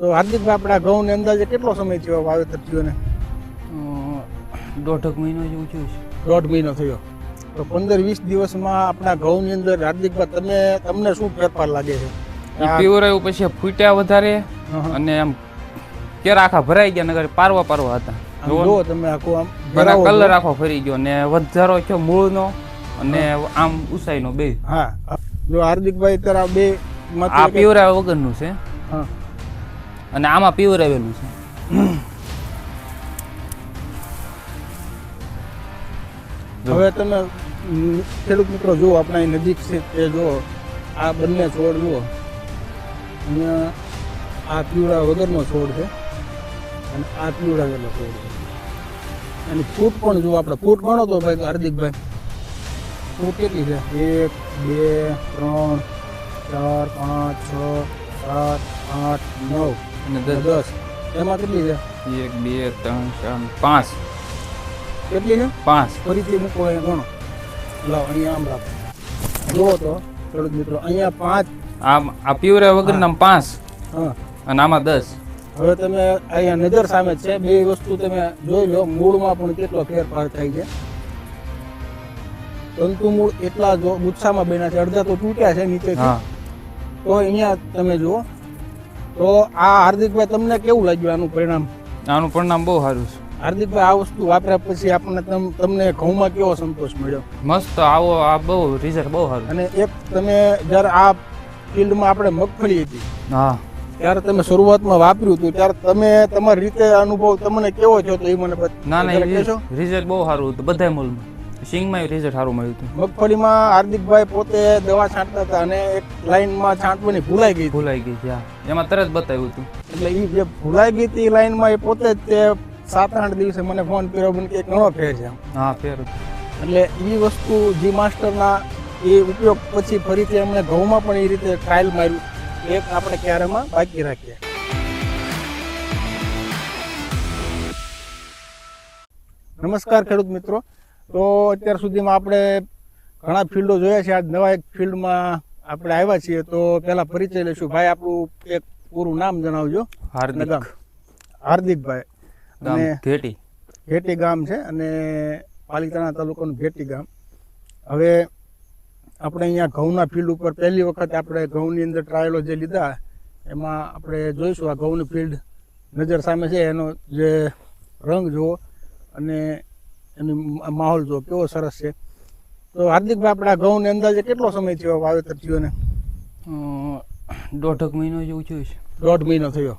તો હાર્દિકભાઈ આપણા ઘઉંની અંદાજે કેટલો સમય થયો વાવેતર થયો ને દોઢક મહિનો જેવું થયું છે. દોઢ મહિનો થયો. તો પંદર વીસ દિવસમાં આપણા ઘઉંની અંદર હાર્દિકભાઈ તમે તમને શું ફેરફાર લાગે છે? પીવરાયું પછી ફૂટ્યા વધારે અને આમ કેરા આખા ભરાઈ ગયા નગર પારવા પારવા હતા. જો તમે આખું આમ બરા કલર આખો ફરી ગયો ને વધારો છે મૂળનો અને આમ ઉસાઈનો બે. હા. જો હાર્દિકભાઈ તારા બે આ પીવરાય વગરનું છે. હા. અને આમાં પીવરાવેલું છે. હવે તમે ખેડૂત મિત્રો જુઓ, આપણા નજીક છે તે જુઓ. આ બંને છોડ જુઓ. અહીંયા આ પીવડા વગરનો છોડ છે અને આ પીવડા વગરનો છોડ છે. અને ફૂટ પણ જુઓ આપણે. ફૂટ ગણો તો ભાઈ હાર્દિકભાઈ. ફૂટ કેટલી છે? એક, બે, ત્રણ, ચાર, પાંચ, છ, સાત, આઠ, નવ. અને દસ દસ. એમાં કેટલી છે? એક બે ત્રણ ચાર પાંચ. કેટલી છે? પાંચ. ફરીથી મૂકો અહીંયા ગણો. લાવ અહીંયા આમ રાખો. જુઓ તો ખેડૂત મિત્રો અહીંયા પાંચ. આમ આ પીવરા વગરના પાંચ. હા. અને આમાં દસ. હવે તમે અહીંયા નજર સામે છે. બે વસ્તુ તમે જોઈ લો. મૂળમાં પણ કેટલો ફેરફાર થાય છે. તંતુ મૂળ એટલા જો ગુચ્છામાં બેના છે. અડધા તો તૂટ્યા છે નીચેથી. તો અહીંયા તમે જુઓ. તો આ હાર્દિકભાઈ તમને કેવું લાગ્યું આનું પરિણામ? આનું પરિણામ બહુ સારું છે. હાર્દિકભાઈ આ વસ્તુ વાપર્યા પછી આપણને તમ- તમને ઘઉંમાં કેવો સંતોષ મળ્યો? મસ્ત આવો આ બહુ રિઝલ્ટ બહુ સારું. અને એક તમે જ્યારે આ ફિલ્ડમાં આપણે મગફળી હતી હા. ત્યારે તમે શરૂઆતમાં વાપર્યું હતું ત્યારે તમે તમારી રીતે અનુભવ તમને કેવો થયો તો એ મને ના ના રિઝલ્ટ બહુ સારું હતું બધા મૂલમાં સિંગમાં રિઝલ્ટ સારું મળ્યું હતું. મગફળીમાં હાર્દિકભાઈ પોતે દવા છાંટતા હતા અને એક લાઈનમાં છાંટવાની ભૂલાઈ ગઈ. ભૂલાઈ ગઈ ત્યાં હા. એમાં તરત બતાવ્યું હતું. એટલે એ જે ભૂલાઈ ગઈ હતી લાઈનમાં એ પોતે જ તે સાત આઠ દિવસે મને ફોન કર્યો મને કે એક નવો ફેર છે હા ફેર એટલે એ વસ્તુ જી માસ્ટરના એ ઉપયોગ પછી ફરીથી એમણે ઘઉંમાં પણ એ રીતે ટ્રાયલ માર્યું. એક આપણે ક્યારેમાં બાકી રાખીએ. નમસ્કાર ખેડૂત મિત્રો. તો અત્યાર સુધીમાં આપણે ઘણા ફિલ્ડો જોયા છે. આજ નવા એક ફિલ્ડમાં આપણે આવ્યા છીએ તો પહેલા પરિચય લઈશું. ભાઈ આપણું એક પૂરું નામ જણાવજો. હાર્દિક. હાર્દિકભાઈ. અને ઘેટી. ભેટી ગામ છે અને પાલિતાણા તાલુકાનું ભેટી ગામ. હવે આપણે અહીંયા ઘઉંના ફિલ્ડ ઉપર પહેલી વખત આપણે ઘઉંની અંદર ટ્રાયલો જે લીધા એમાં આપણે જોઈશું આ ઘઉંની ફિલ્ડ નજર સામે છે. એનો જે રંગ જુઓ અને એની માહોલ જુઓ કેવો સરસ છે. તો હાર્દિકભાઈ આપણા ઘઉંની અંદાજે કેટલો સમય થયો વાવેતર થયો ને દોઢક મહિનો જેવું થયું છે. દોઢ મહિનો થયો.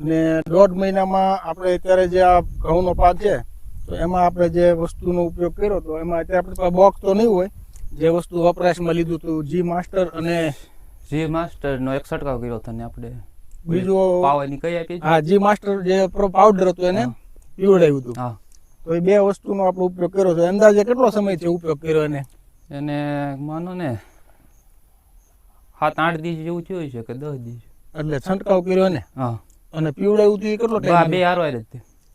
અને દોઢ મહિનામાં આપણે અત્યારે જે આ ઘઉંનો પાક છે તો એમાં આપણે જે વસ્તુનો ઉપયોગ કર્યો તો એમાં અત્યારે આપણે બોક્સ તો નહીં હોય. જે વસ્તુ વપરાશમાં લીધું હતું જી માસ્ટર અને જી માસ્ટર નો એક છંટકાવ કર્યો હતો ને આપણે. બીજું પાવાની કઈ આપી હા જી માસ્ટર જે પાવડર હતું એને પીવડાવ્યું હતું. હા. તો એ બે વસ્તુનો આપણે ઉપયોગ કર્યો છે. અંદાજે કેટલો સમય છે ઉપયોગ કર્યો એને? એને માનો ને સાત આઠ દિવસ જેવું થયું છે કે દસ દિવસ. એટલે છંટકાવ કર્યો ને હા. અને પીવડાવ્યું હતું એ કેટલો ટાઈમ બે હારવાર જ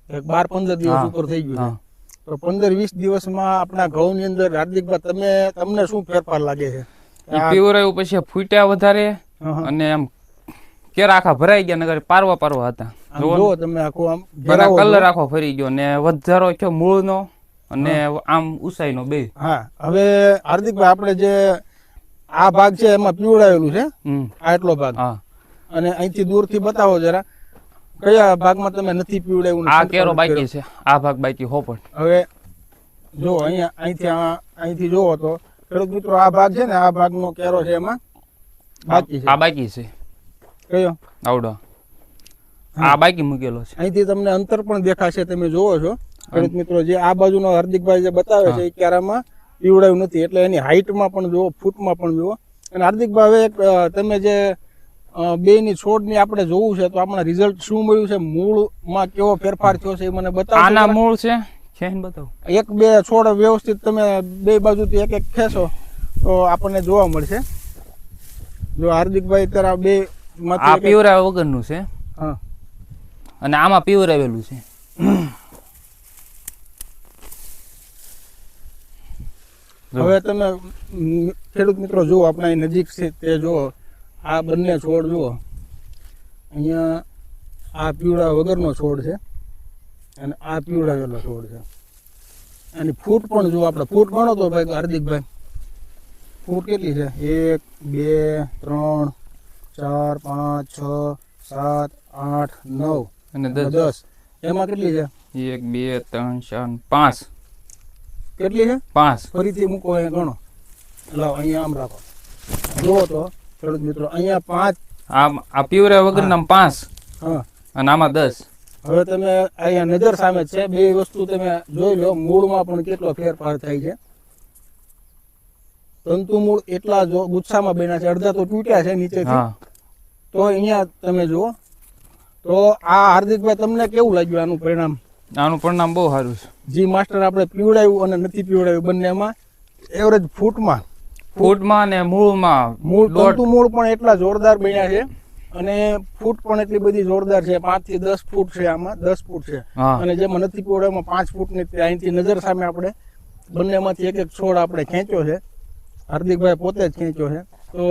એક બાર પંદર દિવસ ઉપર થઈ ગયું તો પંદર વીસ દિવસમાં આપણા ઘઉંની અંદર હાર્દિકભાઈ તમે તમને શું ફેરફાર લાગે છે? પીવરાયું પછી ફૂટ્યા વધારે. અને આમ કેરા આખા ભરાઈ ગયા નગર પારવા પારવા હતા. આમ તમે આખું કલર છો. આખો ફરી ગયો. ને વધારો થયો મૂળનો અને આમ ઉસાઈનો બે. હા. હવે હાર્દિકભાઈ આપણે જે આ ભાગ છે એમાં પીવડાવેલું છે હમ. આ એટલો ભાગ. હા. અને અહીંથી દૂરથી બતાવો જરા કયા ભાગમાં તમે નથી પીવડાવ્યું આ કેરો બાકી છે. આ ભાગ બાકી હોપટ? હવે જો અહીંયા અહીંથી અહીંથી જોવો તો ખેડૂત મિત્રો આ ભાગ છે ને આ ભાગનો કેરો છે એમાં બાકી છે. આ બાકી છે. કયો? આવડો. આ બાકી મૂકેલો છે. અહીંથી તમને અંતર પણ દેખાશે તમે જોવો છો. ગણિત મિત્રો જે આ બાજુનો હાર્દિકભાઈ જે બતાવે છે એ ક્યારામાં પીવડાયું નથી. એટલે એની હાઈટમાં પણ જુઓ ફૂટમાં પણ જુઓ. અને હાર્દિકભાઈ એક તમે જે બે ની છોડ છોડની આપણે જોવું છે તો આપણે રિઝલ્ટ શું મળ્યું છે? મૂળમાં કેવો ફેરફાર થયો છે એ મને બતાવો આના મૂળ છે? ખેન બતાવો. એક બે છોડ વ્યવસ્થિત તમે બે બાજુથી એક એક ખેંચો તો આપણને જોવા મળશે. જો હાર્દિકભાઈ અત્યારે આ બે આ પીવરા વગરનું છે. હા. અને આમાં પીવરાવેલું છે. હવે તમે ખેડૂત મિત્રો જુઓ, આપણા નજીક છે તે જુઓ. આ બંને છોડ જુઓ. અહીંયા આ પીવડા વગરનો છોડ છે અને આ પીવડાવેલો છોડ છે. અને ફૂટ પણ જો આપણે. ફૂટ ગણો તો ભાઈ હાર્દિકભાઈ. ફૂટ કેટલી છે? એક, બે, ત્રણ, ચાર, પાંચ, છ, સાત, આઠ, નવ. અને દસ. એમાં કેટલી છે? એક બે ત્રણ ચાર પાંચ. કેટલી છે? પાંચ. ફરીથી મૂકો અહીંયા ગણો. લાવ અહીંયા આમ રાખો. જુઓ તો ખેડૂત મિત્રો અહીંયા પાંચ. આમ આ પીવરા વગરના પાંચ. હા. અને આમાં દસ. હવે તમે અહીંયા નજર સામે છે. બે વસ્તુ તમે જોઈ લો. મૂળમાં પણ કેટલો ફેરફાર થાય છે. તંતુ મૂળ એટલા જો ગુચ્છામાં બન્યા છે. અડધા તો તૂટ્યા છે નીચેથી. તો અહીંયા તમે જુઓ. તો આ હાર્દિકભાઈ તમને કેવું લાગ્યું આનું પરિણામ? આનું પરિણામ બહુ સારું છે. જી માસ્ટર આપણે પીવડાવ્યું અને નથી પીવડાવ્યું બંનેમાં. એવરેજ ફૂટમાં. ફૂટમાં ને મૂળમાં. મૂળ તંતુ મૂળ પણ એટલા જોરદાર બન્યા છે અને ફૂટ પણ એટલી બધી જોરદાર છે. પાંચથી દસ ફૂટ છે આમાં દસ ફૂટ છે. અને જેમાં નથી પીવડાવવામાં પાંચ ફૂટની તે અહીંથી નજર સામે આપણે બંનેમાંથી એક એક છોડ આપણે ખેંચ્યો છે. હાર્દિકભાઈ પોતે જ ખેંચ્યો છે. તો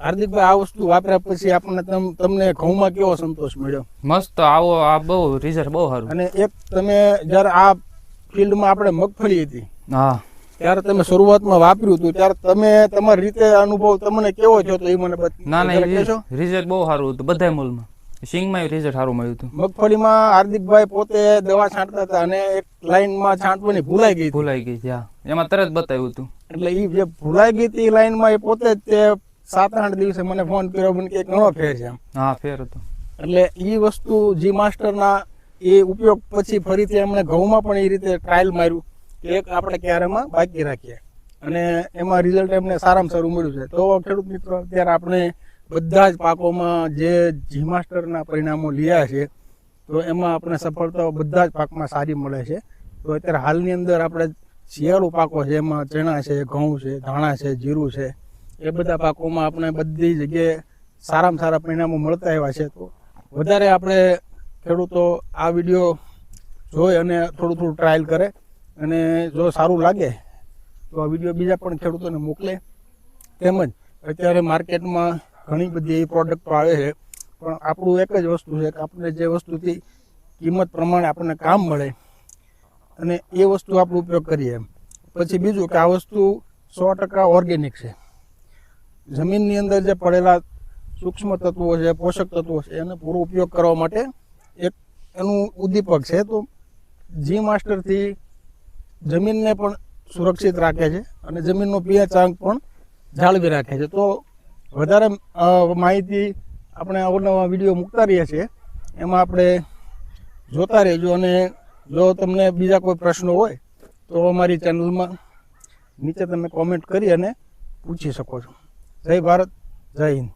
હાર્દિકભાઈ આ વસ્તુ વાપર્યા પછી આપણને તમ- તમને ઘઉંમાં કેવો સંતોષ મળ્યો? મસ્ત આવો આ બહુ રિઝલ્ટ બહુ સારું. અને એક તમે જ્યારે આ ફિલ્ડમાં આપણે મગફળી હતી હા. ત્યારે તમે શરૂઆતમાં વાપર્યું હતું ત્યારે તમે તમારી રીતે અનુભવ તમને કેવો થયો તો એ મને ના ના રિઝલ્ટ બહુ સારું હતું બધા મૂળમાં. સિંગમાં રિઝલ્ટ સારું મળ્યું હતું. મગફળીમાં હાર્દિકભાઈ પોતે દવા છાંટતા હતા અને એક લાઈનમાં છાંટવાની ભૂલાઈ ગઈ ભૂલાઈ ગઈ ત્યાં એમાં તરત બતાવ્યું હતું. એટલે એ જે ભૂલાઈ ગઈ હતી લાઈનમાં એ પોતે જ તે સાત આઠ દિવસે મને ફોન કર્યો મને કે ઘણો ફેર છે હા ફેર હતો. એટલે એ વસ્તુ જી માસ્ટરના એ ઉપયોગ પછી ફરીથી એમણે ઘઉંમાં પણ એ રીતે ટ્રાયલ માર્યું કે એક આપણે ક્યારેમાં બાકી રાખીએ. અને એમાં રિઝલ્ટ એમને સારામાં સારું મળ્યું છે. તો ખેડૂત મિત્રો અત્યારે આપણે બધા જ પાકોમાં જે જી માસ્ટરના પરિણામો લીધા છે તો એમાં આપણે સફળતાઓ બધા જ પાકમાં સારી મળે છે. તો અત્યારે હાલની અંદર આપણે શિયાળુ પાકો છે એમાં ચણા છે ઘઉં છે ધાણા છે જીરું છે એ બધા પાકોમાં આપણે બધી જગ્યાએ સારામાં સારા પરિણામો મળતા આવ્યા છે. તો વધારે આપણે ખેડૂતો આ વીડિયો જોઈ અને થોડું થોડું ટ્રાયલ કરે અને જો સારું લાગે, તો આ વીડિયો બીજા પણ ખેડૂતોને મોકલે. તેમજ અત્યારે માર્કેટમાં ઘણી બધી એવી પ્રોડક્ટો આવે છે, પણ આપણું એક જ વસ્તુ છે કે આપણે જે વસ્તુથી કિંમત પ્રમાણે આપણને કામ મળે અને એ વસ્તુ આપણે ઉપયોગ કરીએ એમ. પછી બીજું કે આ વસ્તુ સો ટકા ઓર્ગેનિક છે. જમીનની અંદર જે પડેલા સૂક્ષ્મ તત્વો છે, પોષક તત્વો છે, એનો પૂરો ઉપયોગ કરવા માટે એક એનું ઉદ્દીપક છે. તો જી માસ્ટરથી જમીનને પણ સુરક્ષિત રાખે છે અને જમીનનો પીએચ આંક પણ જાળવી રાખે છે. તો વધારે માહિતી આપણે અવનવા વીડિયો મૂકતા રહીએ છીએ. એમાં આપણે જોતા રહેજો અને જો તમને બીજા કોઈ પ્રશ્નો હોય તો અમારી ચેનલમાં નીચે તમે કોમેન્ટ કરી અને પૂછી શકો છો. જય ભારત જય હિન્દ.